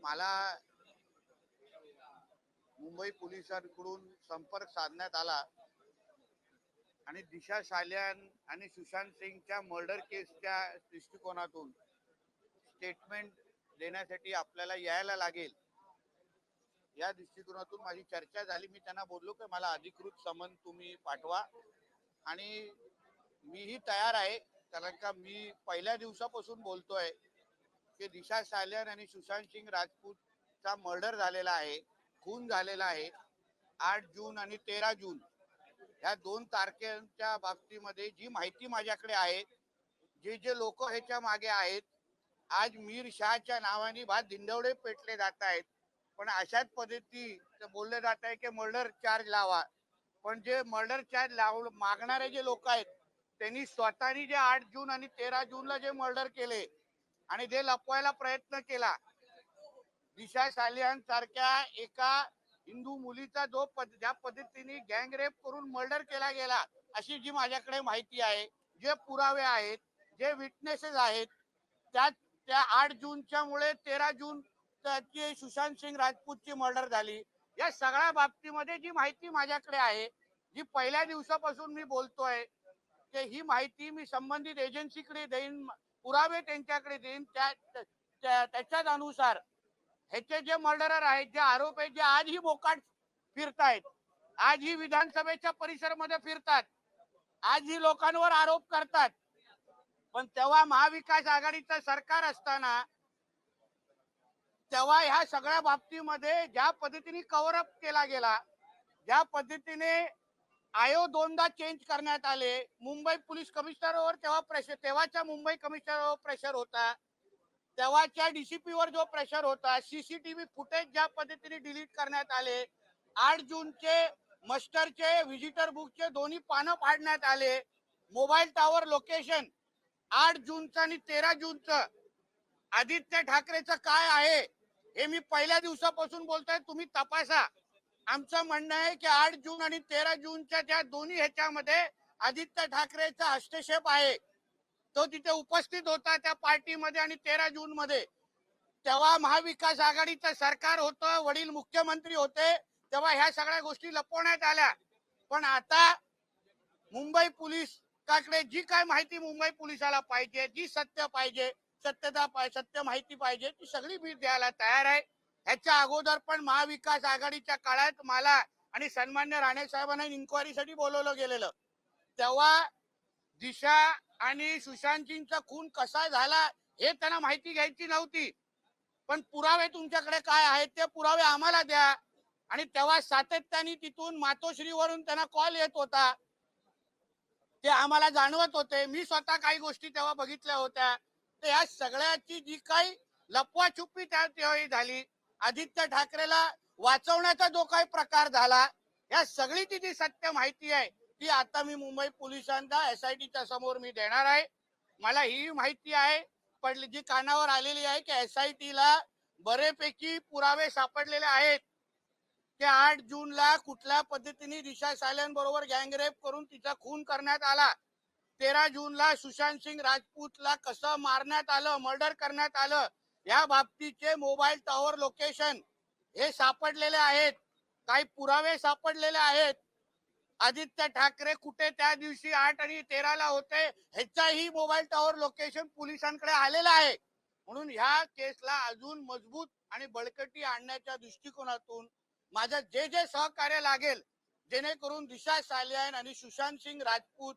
मला मुंबई पोलिसांकडून संपर्क साधण्यात आला आणि दिशा शाल्यान आणि सुशांत सिंगच्या मर्डर केसच्या दृष्टिकोनातून स्टेटमेंट देण्यासाठी आपल्याला यायला लागेल. या दृष्टिकोनातून माझी चर्चा झाली. मी त्यांना बोललो की मला अधिकृत समन तुम्ही पाठवा. आणि मीही तयार आहे. कारण का मी पहिल्या दिवसापासून बोलतोय. की दिशा सालियान आणि सुशांत सिंग राजपूतचा मर्डर झालेला आहे खून झालेला आहे. आठ जून आणि तेरा जून या दोन तारखेच्या बाबतीमध्ये जी माहिती माझ्याकडे आहे जे जे लोक ह्याच्या मागे आहेत आज मीर शहाच्या नावाने भात धिंडवडे पेटले जात आहेत. पण अशाच पद्धती बोलले जात आहे की मर्डर चार्ज लावा. पण जे मर्डर चार्ज लाव मागणारे जे लोक आहेत त्यांनी स्वतःनी जे आठ जून आणि तेरा जूनला जे मर्डर केले आणि ते लपवायला प्रयत्न केला. दिशा सालियान सारख्या एका हिंदू मुलीचा जो पद ज्या पद्धतीने गँग रेप करून मर्डर केला गेला अशी जी माझ्याकडे माहिती आहे जे पुरावे आहेत जे विटनेसेस आहेत त्या त्या आठ जूनच्या मुळे तेरा जून सुशांत सिंग राजपूतची मर्डर झाली. या सगळ्या बाबतीमध्ये जी माहिती माझ्याकडे आहे जी पहिल्या दिवसापासून मी बोलतोय की ही माहिती मी संबंधित एजन्सीकडे देईन पुरावे त्यांच्याकडे देईन. त्या त्याच्याच अनुसार ह्याचे जे मर्डरर आहेत जे आरोप आहेत जे आजही बोकाट फिरतायत आजही विधानसभेच्या परिसरामध्ये फिरतात आजही लोकांवर आरोप करतात. पण तेव्हा महाविकास आघाडीचं सरकार असताना तेव्हा ह्या सगळ्या बाबतीमध्ये ज्या पद्धतीने कव्हर अप केला गेला ज्या पद्धतीने आयो दोनदा चेंज करण्यात आले. मुंबई पोलीस कमिशनरवर तेव्हा प्रेशर तेव्हाच्या मुंबई कमिशनरवर प्रेशर होता. तेव्हाच्या डीसीपी वर जो प्रेशर होता सीसीटीव्ही फुटेज ज्या पद्धतीने डिलीट करण्यात आले. आठ जूनचे मस्टरचे व्हिजिटर बुकचे दोन्ही पानं फाडण्यात आले. मोबाईल टॉवर लोकेशन आठ जूनचं आणि तेरा जूनचं. आदित्य ठाकरेचं काय आहे हे मी पहिल्या दिवसापासून बोलतोय तुम्ही तपासा. आमचं म्हणणं आहे की आठ जून आणि तेरा जूनच्या त्या दोन्ही ह्याच्यामध्ये आदित्य ठाकरेचा हस्तक्षेप आहे तो तिथे उपस्थित होता त्या पार्टीमध्ये आणि तेरा जून मध्ये तेव्हा महाविकास आघाडीचं सरकार होतं वडील मुख्यमंत्री होते तेव्हा ह्या सगळ्या गोष्टी लपवण्यात आल्या. पण आता मुंबई पोलिसाकडे जी काय माहिती मुंबई पोलिसाला पाहिजे जी सत्य पाहिजे सत्यता पाहिजे सत्य माहिती पाहिजे ती सगळी मी द्यायला तयार आहे. ह्याच्या अगोदर पण महाविकास आघाडीच्या काळात मला आणि सन्मान्य राणे साहेबांना इन्क्वायरीसाठी बोलवलं गेलेलं. तेव्हा दिशा आणि सुशांतजींचा खून कसा झाला हे त्यांना माहिती घ्यायची नव्हती. पण पुरावे तुमच्याकडे काय आहेत ते पुरावे आम्हाला द्या. आणि तेव्हा सातत्याने तिथून मातोश्रीवरून त्यांना कॉल येत होता. ते आम्हाला जाणवत होते. मी स्वतः काही गोष्टी तेव्हा बघितल्या होत्या. तर या सगळ्याची जी काही लपवाछुपी त्या त्यावेळी झाली. आदित्य ठाकरेला वाचवण्याचा जो काही प्रकार झाला या सगळी ती जी सत्य माहिती आहे ती आता मी मुंबई पोलिसांना एसआयटीच्या समोर मी देणार आहे. मला ही माहिती आहे पडली जी कानावर आलेली आहे की एसआयटी ला बरेपैकी पुरावे सापडलेले आहेत. ते आठ जूनला कुठल्या पद्धतीने दिशा साल्यान बरोबर गँगरेप करून तिचा खून करण्यात आला. तेरा जूनला सुशांत सिंग राजपूतला कसं मारण्यात आलं मर्डर करण्यात आलं या बाबतीचे मोबाईल टॉवर लोकेशन हे सापडलेले आहेत. काही पुरावे सापडलेले आहेत. आदित्य ठाकरे कुठे त्या दिवशी आठ आणि तेराला होते ह्याचाही मोबाईल टॉवर लोकेशन पोलिसांकडे आलेलं आहे. म्हणून ह्या केसला अजून मजबूत आणि बळकटी आणण्याच्या दृष्टिकोनातून माझं जे जे सहकार्य लागेल जेणेकरून दिशा सालियान आणि सुशांत सिंग राजपूत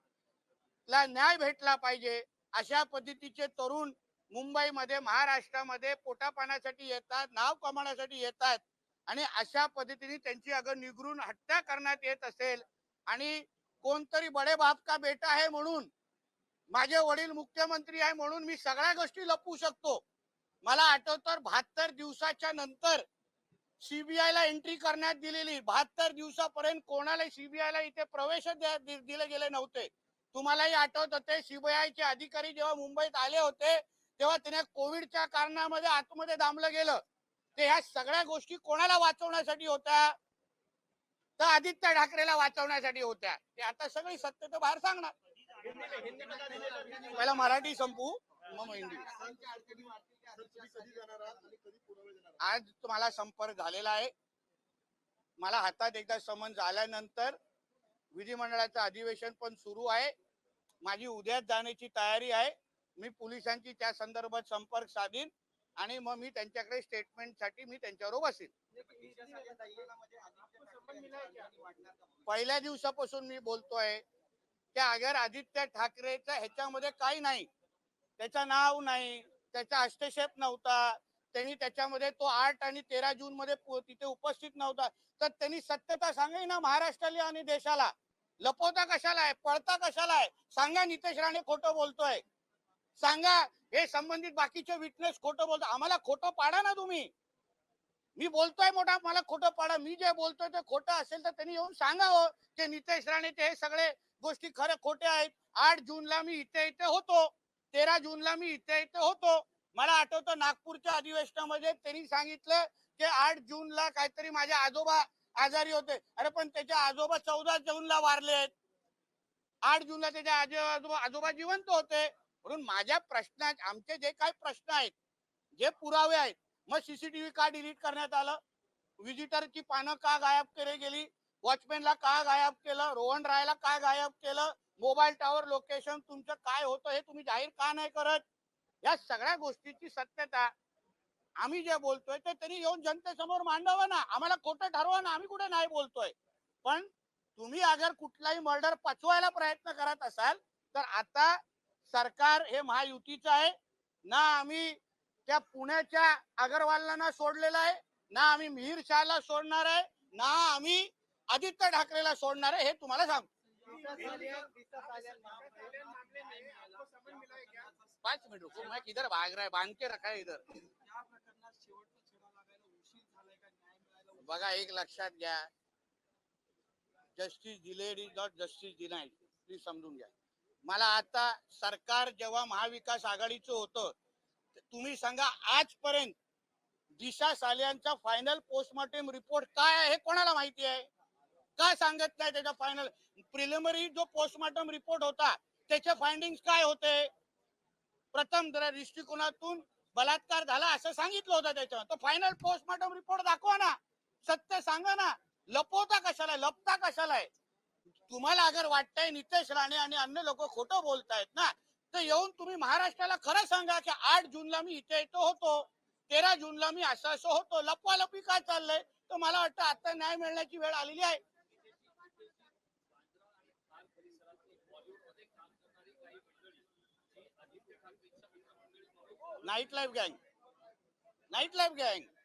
ला न्याय भेटला पाहिजे अशा पद्धतीचे तरुण मुंबईमध्ये महाराष्ट्रामध्ये पोटापाण्यासाठी येतात नाव कमावण्यासाठी येतात आणि अशा पद्धतीने त्यांची अगं निगरून हत्या करण्यात येत असेल आणि कोणतरी बडे बाप का बेटा आहे म्हणून माझे वडील मुख्यमंत्री आहे म्हणून मी सगळ्या गोष्टी लपवू शकतो. मला आठवतं बहात्तर दिवसाच्या नंतर सीबीआय ला एंट्री करण्यात दिलेली. बहात्तर दिवसापर्यंत कोणाला सीबीआय ला इथे प्रवेश दिले गेले नव्हते. तुम्हालाही आठवत होते सीबीआयचे अधिकारी जेव्हा मुंबईत आले होते तेव्हा त्याने कोविडच्या कारणामध्ये आतमध्ये दामलं गेलं. ते ह्या सगळ्या गोष्टी कोणाला वाचवण्यासाठी होत्या? तर आदित्य ठाकरेला वाचवण्यासाठी होत्या. ते आता सगळी सत्य तर बाहेर सांगणार. पहिला मराठी संपू मग हिंदी. आज तुम्हाला संपर्क झालेला आहे. मला हातात एकदा समन झाल्यानंतर विधिमंडळाचं अधिवेशन पण सुरू आहे. माझी उद्याच जाण्याची तयारी आहे. मी पोलिसांची त्या संदर्भात संपर्क साधीन आणि मग मी त्यांच्याकडे स्टेटमेंटसाठी मी त्यांच्याबरोबर बसेन. पहिल्या दिवसापासून मी बोलतोय त्या अगर आदित्य ठाकरेचा ह्याच्यामध्ये काही नाही त्याचं नाव नाही त्याचा हस्तक्षेप नव्हता त्यांनी त्याच्यामध्ये तो आठ आणि तेरा जून मध्ये तिथे उपस्थित नव्हता तर त्यांनी सत्यता सांगाय ना महाराष्ट्राला आणि देशाला. लपवता कशाला आहे? पळता कशाला आहे? सांगा नितेश राणे खोटं बोलतोय. सांगा हे संबंधित बाकीचे विटनेस खोटं बोलतो आम्हाला खोटं पाडा ना तुम्ही. मी बोलतोय मोठा मला खोटं पाडा. मी जे बोलतोय ते खोटं असेल तर त्यांनी येऊन सांगावं हो. ते नितेश राणेचे हे सगळे गोष्टी खरे खोटे आहेत. आठ जूनला मी इथे इथे होतो. तेरा जूनला मी इथे इथे होतो. मला आठवतं नागपूरच्या अधिवेशनामध्ये त्यांनी सांगितलं की आठ जूनला काहीतरी माझे आजोबा आजारी होते. अरे पण त्याचे आजोबा चौदा जूनला वारले आहेत. आठ जूनला त्याचे आजोबा आजोबा जिवंत होते. म्हणून माझ्या प्रश्नात आमचे जे काही प्रश्न आहेत जे पुरावे आहेत मग सीसीटीव्ही का डिलीट करण्यात आलं? व्हिजिटरची पानं का गायब केली गेली? वॉचमॅनला का गायब केलं? रोहन रायला का गायब केलं? मोबाईल टॉवर लोकेशन तुमचं काय होतं हे तुम्ही जाहीर का नाही करत? या सगळ्या गोष्टीची सत्यता आम्ही जे बोलतोय ते त्यांनी येऊन जनतेसमोर मांडावं ना. आम्हाला खोटं ठरवा ना. आम्ही कुठे नाही बोलतोय. पण तुम्ही अगर कुठलाही मर्डर पचवायला प्रयत्न करत असाल तर आता सरकार हे महायुतीचं आहे. ना आम्ही त्या पुण्याच्या अगरवालला ना सोडलेलं आहे. ना आम्ही मिहीर शहाला सोडणार आहे. ना आम्ही आदित्य ठाकरेला सोडणार आहे हे तुम्हाला सांग पाच मिनिट रुको मैं किधर भाग रहा है बांध के रखा है इधर. बघा एक लक्षात घ्या. Justice delayed is not justice denied please समजून घ्या. मला आता सरकार जेव्हा महाविकास आघाडीचं होतं तुम्ही सांगा आजपर्यंत दिशा सालियांचा फायनल पोस्टमॉर्टम रिपोर्ट काय आहे हे कोणाला माहिती आहे? का सांगत नाही त्याचा फायनल प्रिलिमरी जो पोस्टमॉर्टम रिपोर्ट होता त्याचे फायंडिंग काय होते? प्रथम दृष्टिकोनातून बलात्कार झाला असं सांगितलं होतं त्याच्यावर. तो फायनल पोस्टमॉर्टम रिपोर्ट दाखवा ना. सत्य सांगा ना. लपवता कशाला? लपता कशाला आहे? तुम्हाला अगर वाटतंय नितेश राणे आणि अन्य लोक खोटं बोलतायत ना तर येऊन तुम्ही महाराष्ट्राला खरं सांगा की आठ जूनला मी इथे इथं होतो तेरा जूनला मी असं असं होतो. लपवालपी काय चाललंय? तर मला वाटतं आता न्याय मिळण्याची वेळ आलेली आहे. नाईट लाईफ गँग. नाईट लाईफ गँग.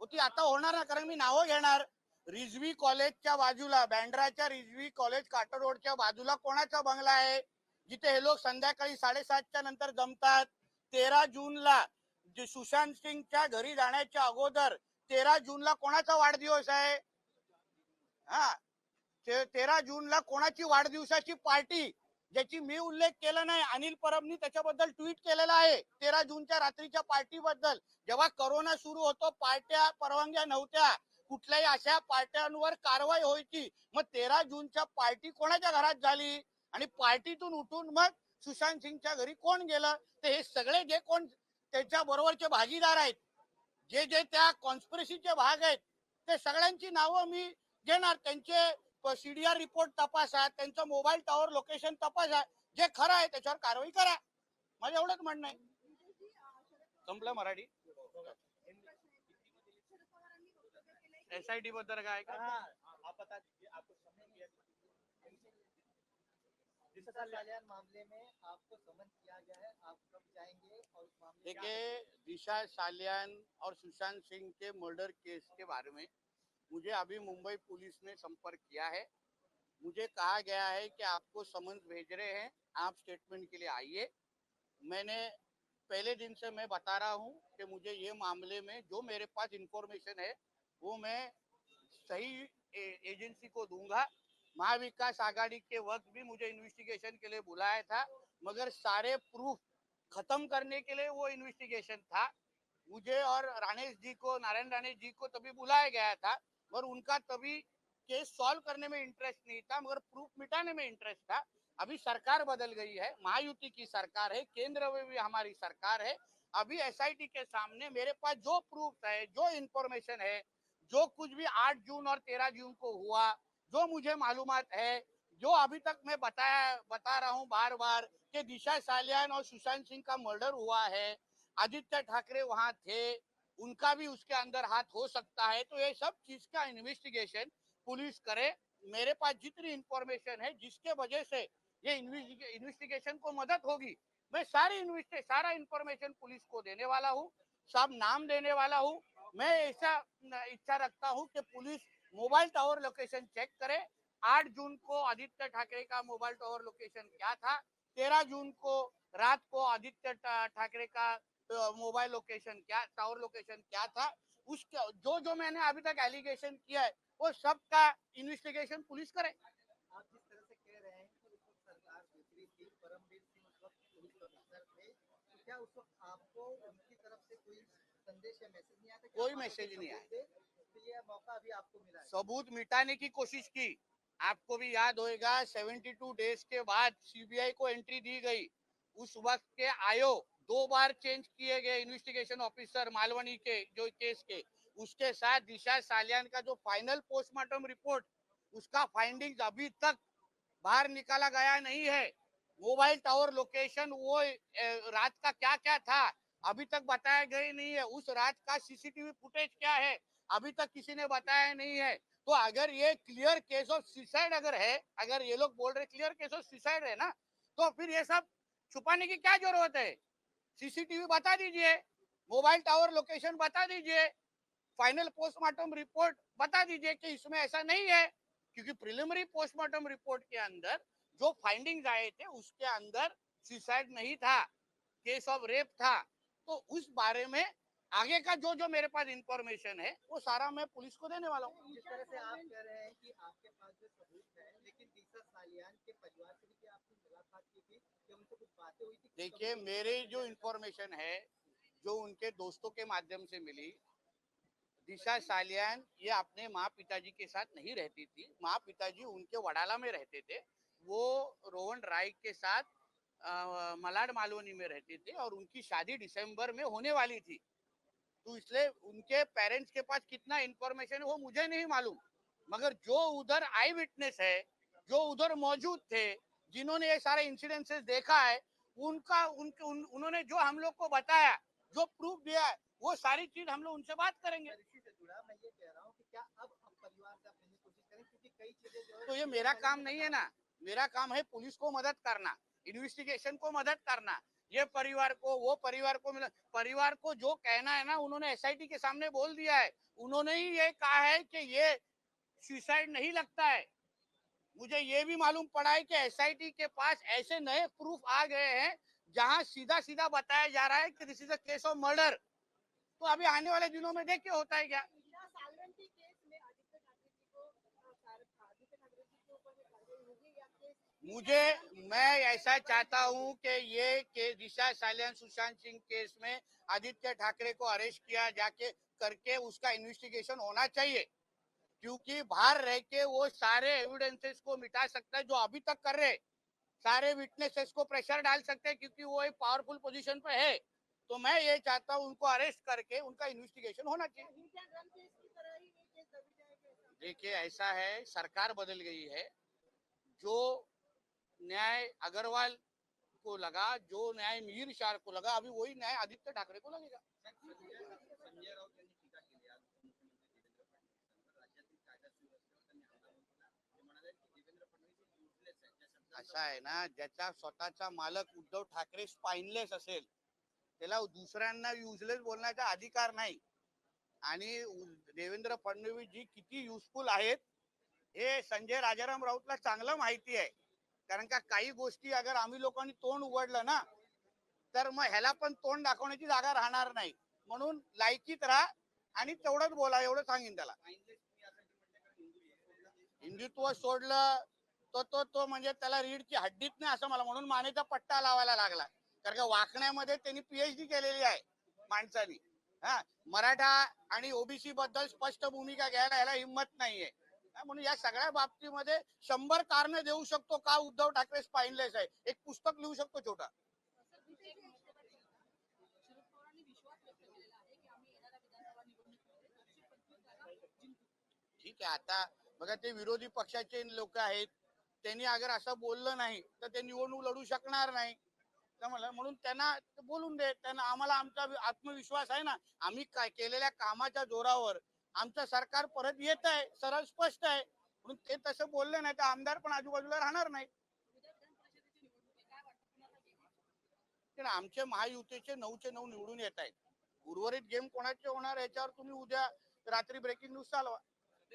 होती आता होणार ना कारण मी नावं घेणार. रिजवी कॉलेजच्या बाजूला बँड्राच्या रिजवी कॉलेज काटर रोडच्या बाजूला कोणाचा बंगला आहे? जिथे हे लोक संध्याकाळी साडेसातच्या नंतर जमतात. तेरा जूनला सुशांत सिंगच्या घरी जाण्याच्या अगोदर तेरा जूनला कोणाचा वाढदिवस आहे? हा. ते- तेरा जूनला कोणाची वाढदिवसाची पार्टी? ज्याची मी उल्लेख केला नाही अनिल परबनी त्याच्याबद्दल ट्विट केलेला आहे तेरा जूनच्या रात्रीच्या पार्टीबद्दल. जेव्हा करोना सुरू होतो पार्ट्या परवानग्या नव्हत्या. कुठल्याही अशा पार्ट्यांवर कारवाई व्हायची. मग तेरा जूनच्या पार्टी कोणाच्या घरात झाली? आणि पार्टीतून उठून मग सुशांत सिंगच्या घरी कोण गेलं? तर हे सगळे जे कोण त्याच्या बरोबरचे भागीदार आहेत जे जे त्या कॉन्स्पिरसीचे भाग आहेत ते सगळ्यांची नावं मी घेणार त्यांचे सीडीआर रिपोर्ट तपासा त्यांचं मोबाईल टॉवर लोकेशन तपासा जे खरं आहे त्याच्यावर कारवाई करा. माझं एवढंच म्हणणं आहे. संपलं मराठी? एस आय टी बद्दल काय का आप बता दीजिए आपको समय दिया दिशा सालियान मामले में आपको समन किया गया है आप कब जाएंगे और उस मामले का देखिए दिशा सालियान और सुशांत सिंह के मर्डर केस के बारे में मुझे अभी मुंबई पुलिस ने संपर्क किया है। मुझे कहा गया है कि आपको समन्स भेज रहे हैं, आप स्टेटमेंट के लिए आइए। मैंने पहले दिन से मैं बता रहा हूँ कि मुझे ये मामले में जो मेरे पास इंफॉर्मेशन है, वो मैं सही एजेंसी को दूँगा। महाविकास आघाड़ी के वक्त भी मुझे इन्वेस्टिगेशन के लिए बुलाया था, मगर सारे प्रूफ खत्म करने के लिए वो इन्वेस्टिगेशन था। मुझे और राणेश जी को, नारायण राणेश जी को तभी बुलाया गया था मगर उनका तभी केस सॉल्व करने में इंटरेस्ट नहीं था, मगर प्रूफ मिटाने में इंटरेस्ट था। अभी सरकार बदल गई है, महायुति की सरकार है, केंद्र में भी हमारी सरकार है। अभी एसआईटी के सामने मेरे पास जो प्रूफ है, जो इंफॉर्मेशन है, जो कुछ भी 8 जून और 13 जून को हुआ, जो मुझे मालूमात है, जो अभी तक मैं बताया, बता रहा हूँ बार बार कि दिशा सालियान और सुशांत सिंह का मर्डर हुआ है, आदित्य ठाकरे वहाँ थे उनका भी उसके अंदर हाथ हो सकता है। तो ये सब चीज़ का इन्वेस्टिगेशन पुलिस करे। मेरे पास जितनी इंफॉर्मेशन है, जिसके वजह से ये इन्वेस्टिगेशन को मदद होगी, मैं सारी इन्वेस्टे सारा इंफॉर्मेशन पुलिस को देने वाला हूँ, सब नाम देने वाला हूँ। मैं ऐसा, इच्छा रखता हूँ कि police mobile tower location check करे। आठ जून को आदित्य ठाकरे का मोबाइल टावर लोकेशन क्या था? तेरह जून को रात को आदित्य ठाकरे का मोबाइल लोकेशन क्या टावर लोकेशन क्या था उसके जो जो मैंने अभी तक एलिगेशन किया है वो सब का इन्वेस्टिगेशन पुलिस करे। आप जिस तरह से कह रहे हैं कि उस वक्त सरकार दूसरी थी परमवीर सिंह उस वक्त पुलिस कमिश्नर थे तो क्या उस वक्त आपको उनकी तरफ से कोई संदेश या मैसेज नहीं आया था कि कोई आप आगे मैसेज के नहीं सबूत दें? तो ये मौका अभी आपको मिला है। सबूत मिटाने की कोशिश की। आपको भी याद होएगा 72 डेज के बाद सीबीआई को एंट्री दी गई। उस वक्त के आयो दो बार चेंज किए गए इन्वेस्टिगेशन ऑफिसर मालवनी के, जो केस के, उसके साथ दिशा सालियान का जो फाइनल पोस्टमार्टम रिपोर्ट उसका फाइंडिंग अभी तक बाहर निकाला गया नहीं है। मोबाइल टावर लोकेशन वो रात का क्या क्या था, अभी तक बताया गया नहीं है। उस रात का सीसीटीवी फुटेज क्या है, अभी तक किसी ने बताया नहीं है। तो अगर ये क्लियर केस ऑफ़ सुसाइड अगर है, अगर ये लोग बोल रहे क्लियर केस ऑफ़ सुसाइड है ना तो फिर ये सब छुपाने की क्या ज़रूरत है? सीसीटीवी बता दीजिए, मोबाइल टावर लोकेशन बता दीजिए, फाइनल पोस्टमार्टम रिपोर्ट बता दीजिए कि इसमें ऐसा नहीं है, क्योंकि प्रिलिमिनरी पोस्टमार्टम रिपोर्ट के अंदर जो फाइंडिंग्स आए थे, उसके अंदर सुसाइड नहीं था केस ऑफ़ रेप था। तो उस बारे में आगे का जो जो मेरे पास इंफॉर्मेशन है, वो सारा मैं पुलिस को देने वाला हूँ। जिस तरह से आप कह रहे हैं कि आपके पास जो सबूत है, लेकिन सालियान के परिवार से भी क्या आपने मुलाकात की थी कि उनसे कुछ देखिए, मेरे जो इंफॉर्मेशन है, जो उनके दोस्तों के माध्यम से मिली, दिशा सालियान, ये अपने माँ पिताजी के साथ नहीं रहती थी। माँ पिताजी उनके वडाला में रहते थे। वो रोहन राय के साथ मलाड मालवनी में रहते थे और उनकी शादी दिसंबर में होने वाली थी। तो इसलिए उनके पेरेंट्स के पास कितना इंफॉर्मेशन है, वो मुझे नहीं मालूम। मगर जो उधर आई विटनेस है, जो उधर मौजूद थे, जिन्होंने ये सारे इंसिडेंसेस देखा है उनका उनके उन, उन्होंने जो हम लोग को बताया जो प्रूफ दिया है वो सारी चीज़ हम लोग उनसे बात करेंगे। तो ये मेरा काम नहीं है ना। मेरा काम है पुलिस को मदद करना इन्वेस्टिगेशन को मदद करना। ये परिवार को वो परिवार को मिला परिवार को जो कहना है ना उन्होंने एसआईटी के सामने बोल दिया है। उन्होंने ही ये कहा है कि ये सुसाइड नहीं लगता है। मुझे ये भी मालूम पड़ा है कि एसआईटी के पास ऐसे नए प्रूफ आ गए हैं जहाँ सीधा सीधा बताया जा रहा है कि this is a case of murder तो अभी आने वाले दिनों में देखिए होता है क्या। मुझे मैं ऐसा चाहता हूँ कि ये के दिशा सालियान सुशांत सिंह केस में आदित्य ठाकरे को अरेस्ट किया जाके करके उसका इन्वेस्टिगेशन होना चाहिए। क्योंकि बाहर रह के वो सारे एविडेंसेस को मिटा सकता है जो अभी तक कर रहे सारे विटनेसेस को प्रेशर डाल सकते हैं क्योंकि वो एक पावरफुल पोजीशन पे है। तो मैं ये चाहता हूँ उनको अरेस्ट करके उनका इन्वेस्टिगेशन होना चाहिए? देखिए ऐसा है सरकार बदल गई है। जो न्याय अग्रवाल को लगा जो न्याय मीर शाह को लगा अभी वही न्याय आदित्य ठाकरे को लगेगा। असा आहे ना ज्याचा स्वतःचा मालक उद्धव ठाकरे स्पाइनलेस असेल त्याला दुसऱ्यांना युजलेस बोलण्याचा अधिकार नाही. आणि देवेंद्र फडणवीस जी किती युजफुल आहेत हे संजय राजाराम राऊतला चांगलं माहिती आहे. कारण का काही गोष्टी अगर आम्ही लोकांनी तोंड उघडलं ना तर मग ह्याला पण तोंड दाखवण्याची जागा राहणार नाही. म्हणून लायकीत राहा आणि तेवढंच बोला एवढं सांगेन त्याला? हिंदुत्व सोडलं तो तो तो म्हणजे त्याला रीडची हड्डीत नाही असं मला म्हणून मानेचा पट्टा लावायला लागला. कारण का वाकण्यामध्ये त्यांनी पीएचडी केलेली आहे माणसानी. हा मराठा आणि ओबीसी बद्दल स्पष्ट भूमिका घ्यायला याला हिंमत नाहीये. म्हणून या सगळ्या बाबतीमध्ये शंभर कारण देऊ शकतो का उद्धव ठाकरे स्पाइनलेस आहे? एक पुस्तक लिहू शकतो छोटा. ठीक आहे आता बघा ते विरोधी पक्षाचे लोक आहेत. त्यांनी अगर असं बोललं नाही तर ते निवडणूक लढू शकणार नाही. म्हणून त्यांना बोलून दे. त्यांना आम्हाला आमचा आत्मविश्वास आहे ना. आम्ही काय केलेल्या कामाच्या जोरावर आमचं सरकार परत येत आहे सरळ स्पष्ट आहे. म्हणून ते तसं बोलले नाही तर आमदार पण आजूबाजूला राहणार नाही आमचे महायुतीचे नऊचे नऊ निवडून येत आहेत. उर्वरित गेम कोणाचे होणार याच्यावर तुम्ही उद्या रात्री ब्रेकिंग न्यूज चालवा.